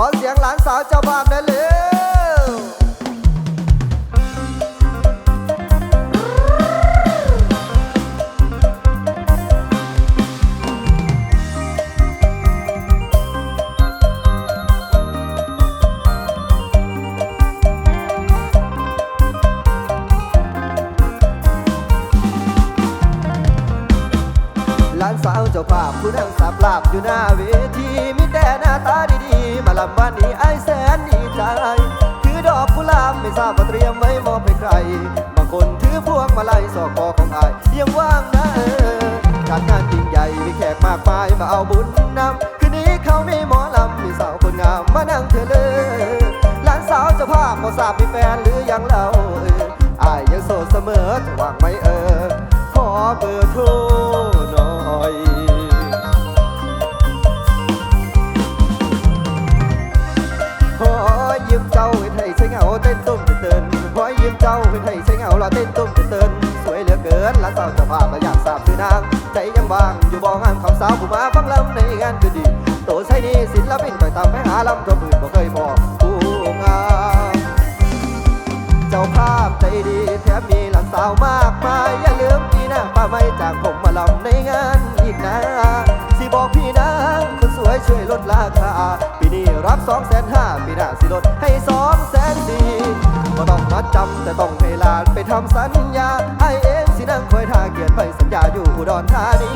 ขอเสียงหลานสาวเจ้าภาพหน่อยเร็วหลานสาวเจ้าภาพผู้นั่งสับลาบอยู่หน้าเว ลำบ้านนี้ไอ้แสนดีใจ ถือดอกกุหลาบไม่ทราบว่าเตรียมไว้มอบให้ใคร บางคนถือพวงมาลัยสอกคอของไอยังว่างนะเออการงานยิ่งใหญ่มีแขกมากมายมาเอาบุญนำคืนนี้เขาไมีหมอลำมีสาวคนงามมานั่งเธอเลยหลานสาวจ้าภาพบ่ทราบมีแฟนหรือยังเล่าเอออายยังโสดเสมอจะว่างไหมเออขอเบอร์โทร ทยใช้เหงาเราเต้นตุ้มเต้นสวยเหลือเกินละสาวเจะพาพมาอยากทราบคือนาง ใจยังว่างอยู่บ่งานของสาวผู้มาฟังลำในงานคือดี โตใช่นี่ศิลปินไปตามไปหาลำตัวปืนบ่เคยบอกผู้งามเจ้าภาพใจดีแถมมีหลานสาวมากมายอย่าลืมพี่นะป้าไม่จากผมมาลำในงานอีกนะสิบอกพี่นะคนสวยช่วยลดราคาปีนี้รับสองแสนห้าปีหน้าสิลดให้สองแสนสี่ ก็ต้องมัดจำแต่ต้องให้หลานไปทำสัญญาไอเองสินั่งคอยท่าเกียรไปสัญญาอยู่อุดรธานี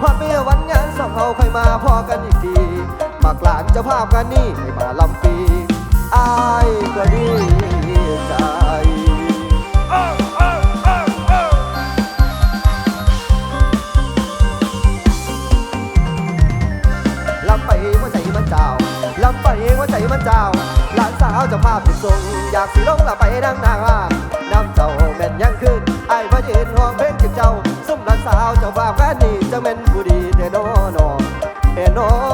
พอดเมื่อวันงานสองเอาค่อยมาพอกันอีกทีมากลานเจ้าภาพกันนี่ให้มาลำปีอายก็ดีใจลำไปหัวใจมันเจ้าลำไปหัวใจมันเจ้าหลานสาวเจ้าภาพ ทรงอยากสิลงละไปนั่งนางอ่าน้ำเจ้าแม่นยังขึ้นไอ้ายมายืนห้องเพลงจิบเจ้า ซุ่มหลานสาวเจ้าภาพแฟนนี่จะเป็นผู้ดีเทโนนอเทโนน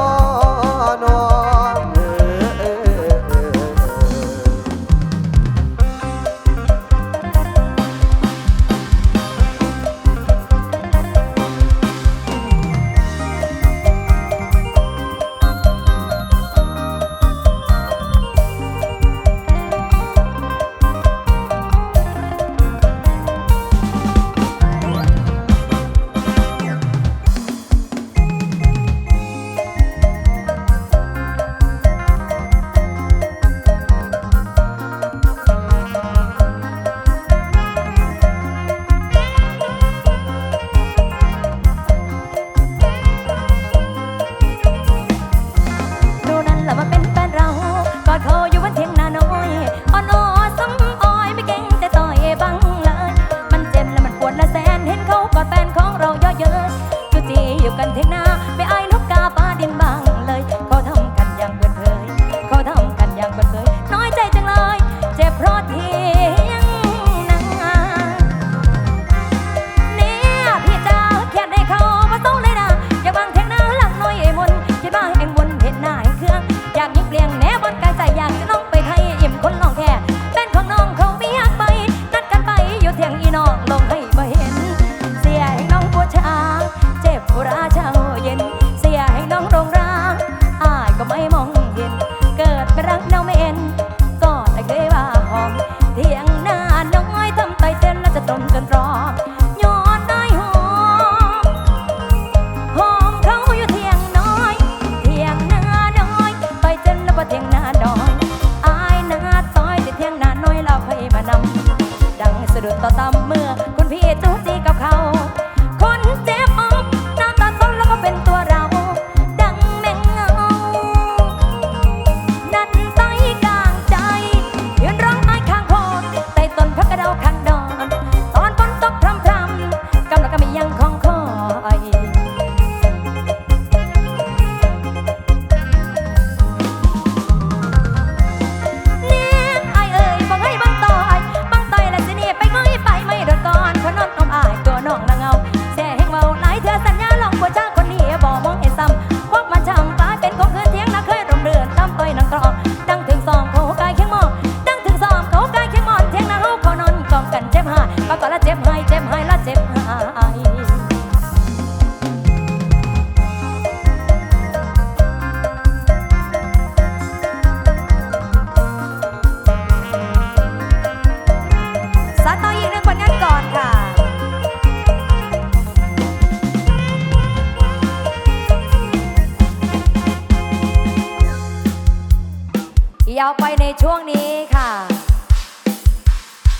ยาวไปในช่วงนี้ค่ะ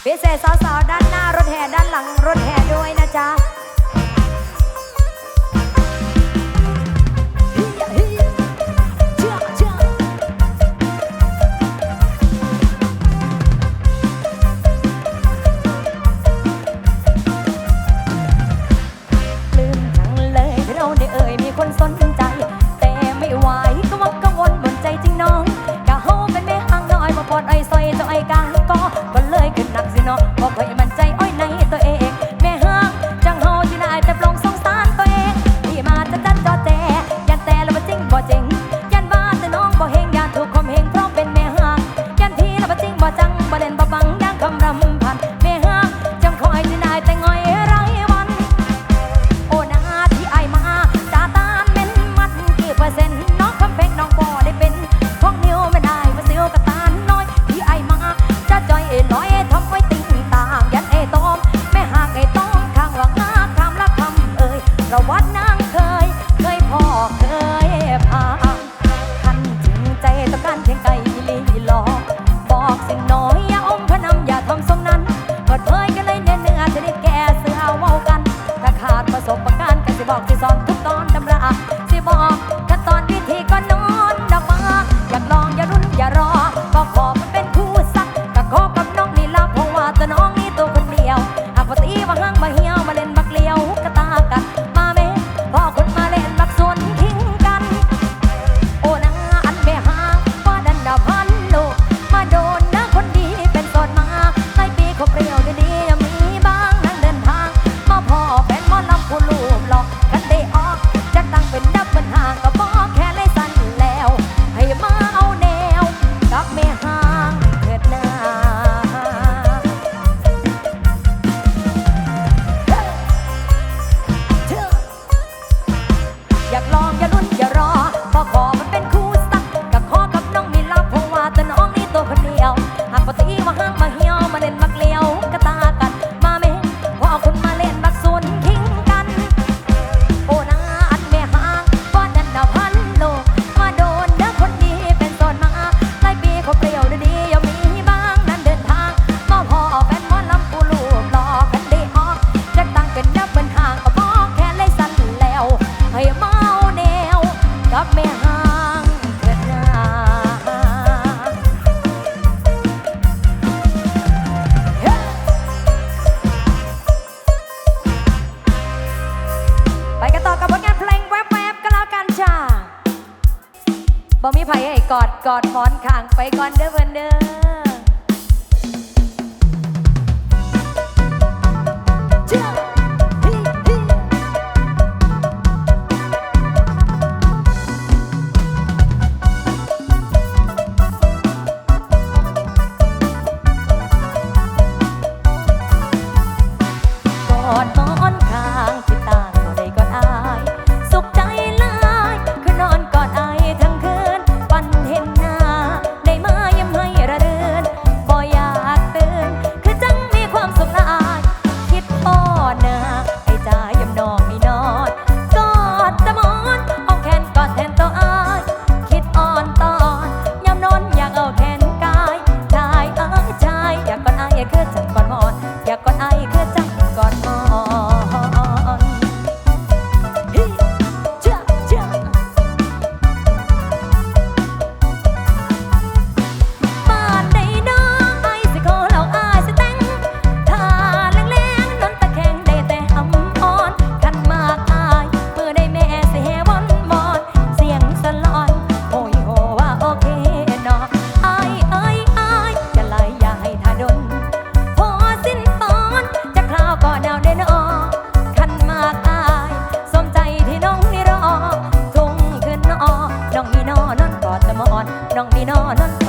พิเศษสาวๆด้านหน้ารถแห่ด้านหลังรถแห่ด้วยนะจ๊ะ กอดกอดหมอนขางไปก่อนเด้อเพื่อนเด้อ น้องมีนอน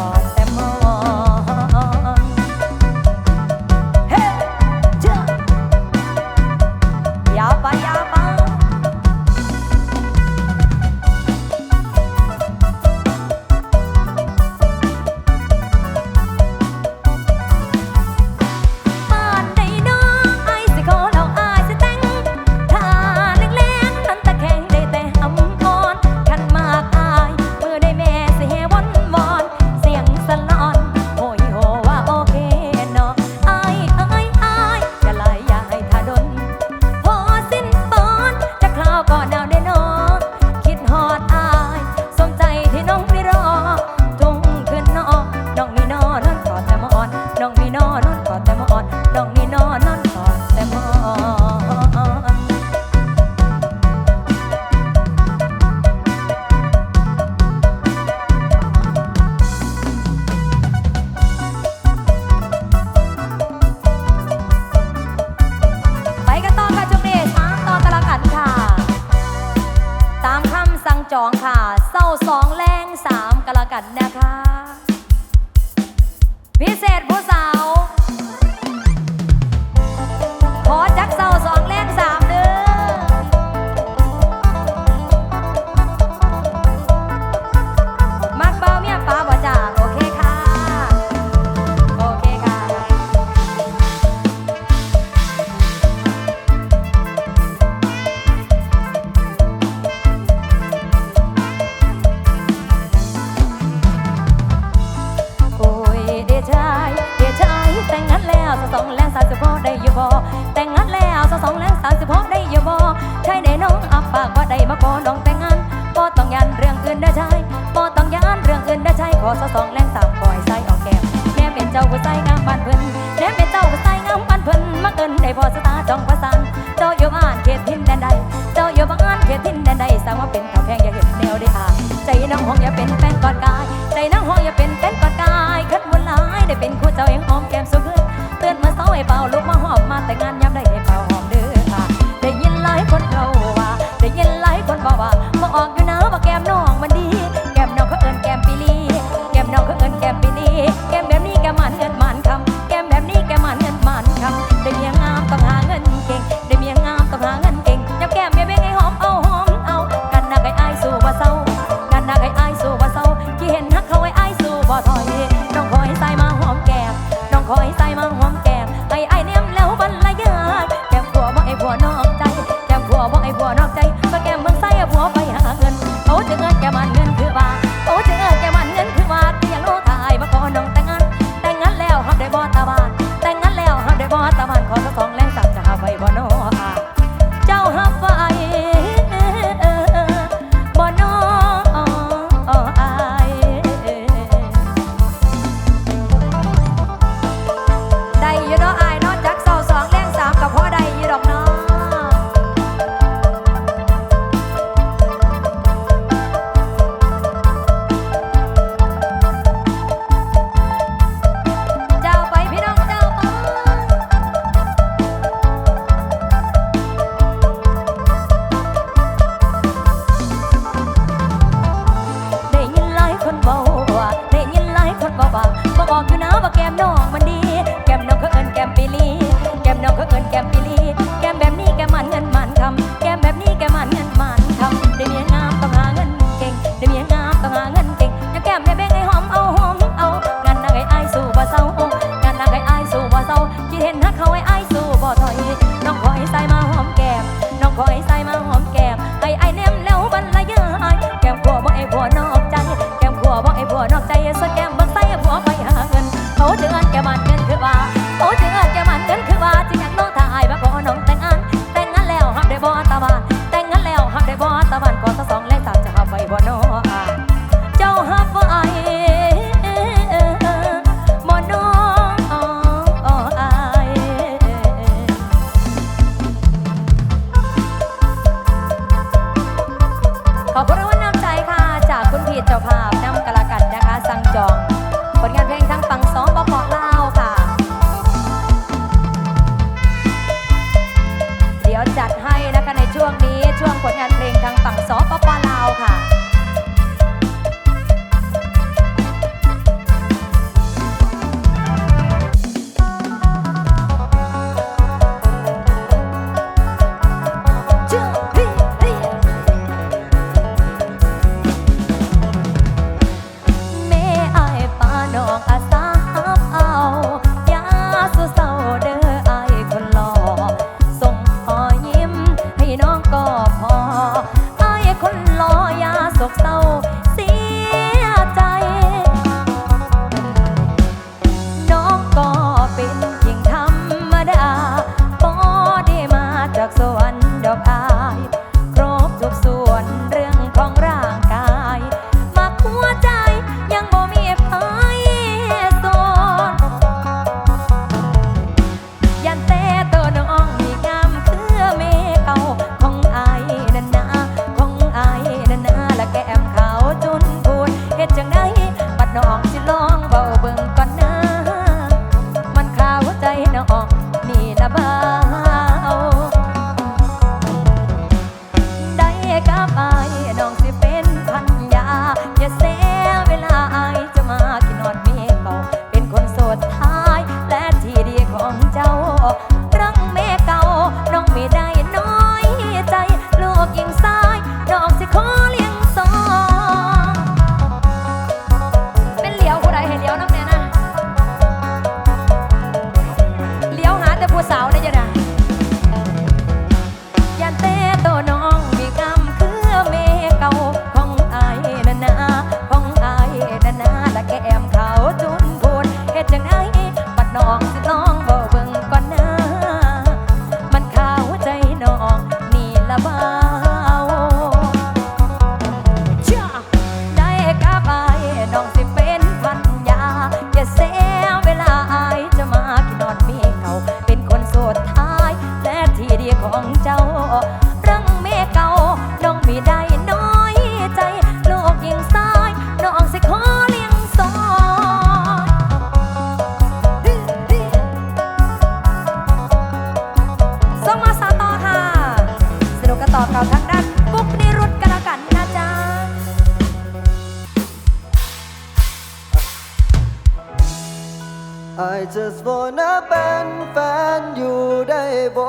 I just wanna เป็นแฟนอยู่ได้บ่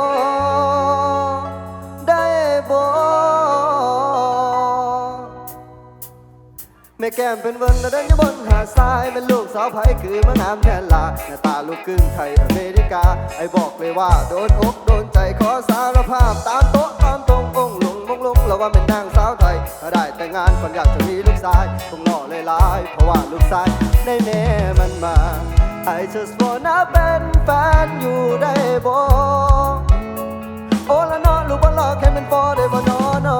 ได้บ่แม่แก้มเป็นเวิร์นและเดินอยู่บนหาดทรายเป็นลูกสาวไผ่คือมะงามแทนลาหน้าตาลูกครึ่งไทยอเมริกา ไอ้บอกเลยว่าโดนอกโดนใจขอสารภาพตามโต๊ะตามตรงองค์หลงมงลงแล้วว่าเป็นนางสาวไทยถ้าได้แต่งงานคนอยากจะมีลูกชายคงหล่อเลยลายเพราะว่าลูกชายในแน่มันมา I just wanna เป็นแฟนอยู่ได้บ่โอ้ละนอลูกบอลลอแค่เป็นฟอได้บ่นอนอ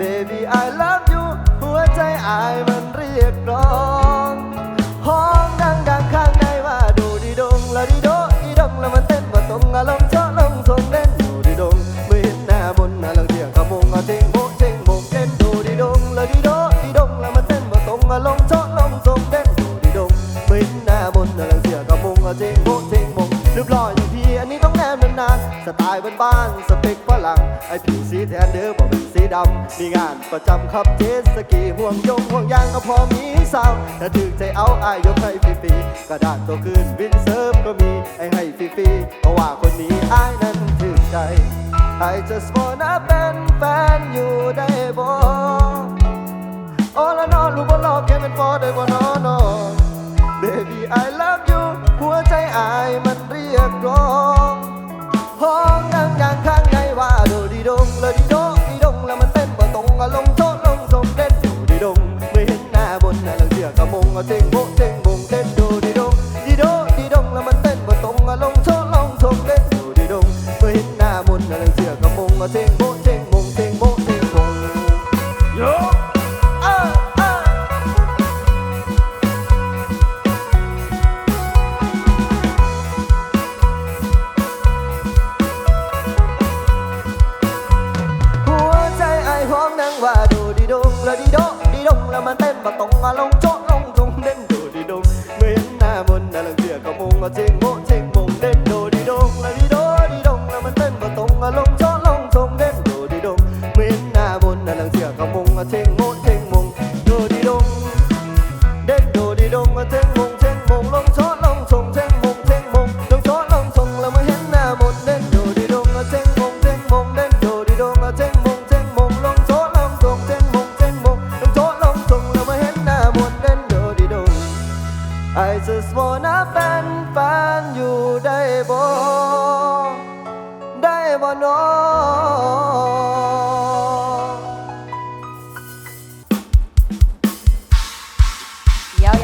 Baby I love you หัวใจอายมันเรียกร้อง สไตล์บ้านๆสเปคฝรั่งไอผิวสีแทนเด้อบอกเป็นสีดำ มีงานประจำครับเจตสกีห่วงยงห่วงยางก็พอมีสาวถ้าถึกใจเอาอายยกให้ฟรีๆกระดานตัวขึ้นวินเซิร์ฟก็มีไอให้ฟรีๆเพราะว่าคนนี้อายนั้นถึกใจ I just wanna เป็นแฟนอยู่ได้บ่โอ้ละนอนลูกบอลลอกแค่เป็นฟอได้บ่ มาตรงมาลงโจ๊ะลงตรงเด่น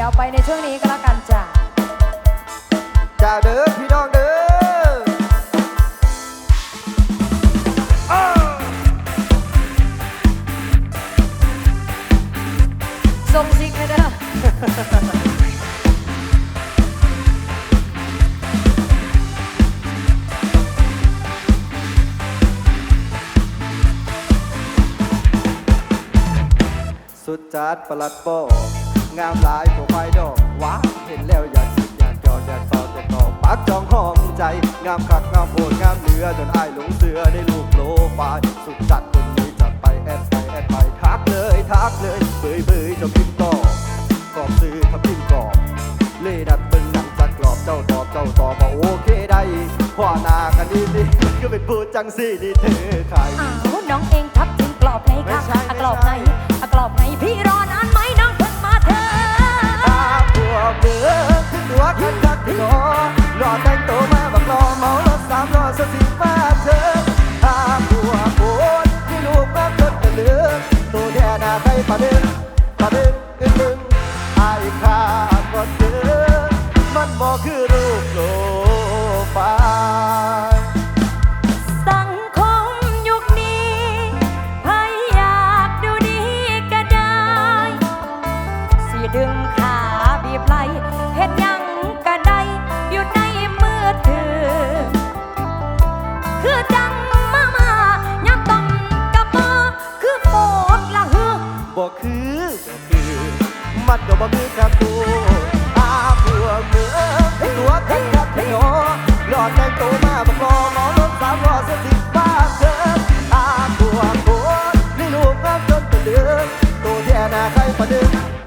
ยาวไปในช่วงนี้ก็แล้วกันจ้ะจ้าเด้อพี่น้องเด้อส่งซิกเลยเด้อสุดจัดประหลัดโป งามหลายโปรไฟดอกว้าเห็นแล้วอยากคิดอยากจอดอยากต่อตัวต่อปักจองห้องใจ งามคักงามโหดงามเหลือจนอายหลงเสือได้ลูกโลไฟล์สุดจัดคนนี้จัดไปแอดไปแอดไปทักเลยทักเลยเบยเบยเจะพิมพ์ต่อกรอบซื้อทับพิมพ์กรอบเล่ดัดเบิ่งนังจักกรอบเจ้าตอบเจ้าตอบว่าโอเคได้พ่อนากันดีดีก็เป็นพูดจังสิดีเธอขายอ้าวน้องเองทับทิมกรอบ สิดึงขาบีไหลเฮ็ดยังก็ได้อยู่ในมือถือ คือจังมามายับต้องกับบ่คือโฟดละหือบอกคือบอกคือ มันก็บ่คือกับตัวอาผัวเมือให้ตัวกันกับที่นอรอแต่งตัวมาบักรอหมอรถสามรอเสียสิบบ้าเธออาผัวโคตรนี่ลูกน้ำจนเป็นเดือตัวแท่หน้าใครประดึงประดึง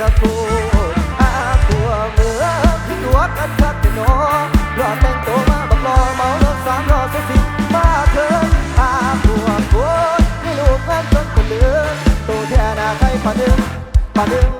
กะกูอาตัวเมื่องตัวกันสักหนอรอแต่งตัวมาบักรอเมารถสามรอสสิมาเถิดอาตัวโคตรไม่รู้เงินจนคนเหลือตัวแท่นาใครปะดึงปะดึง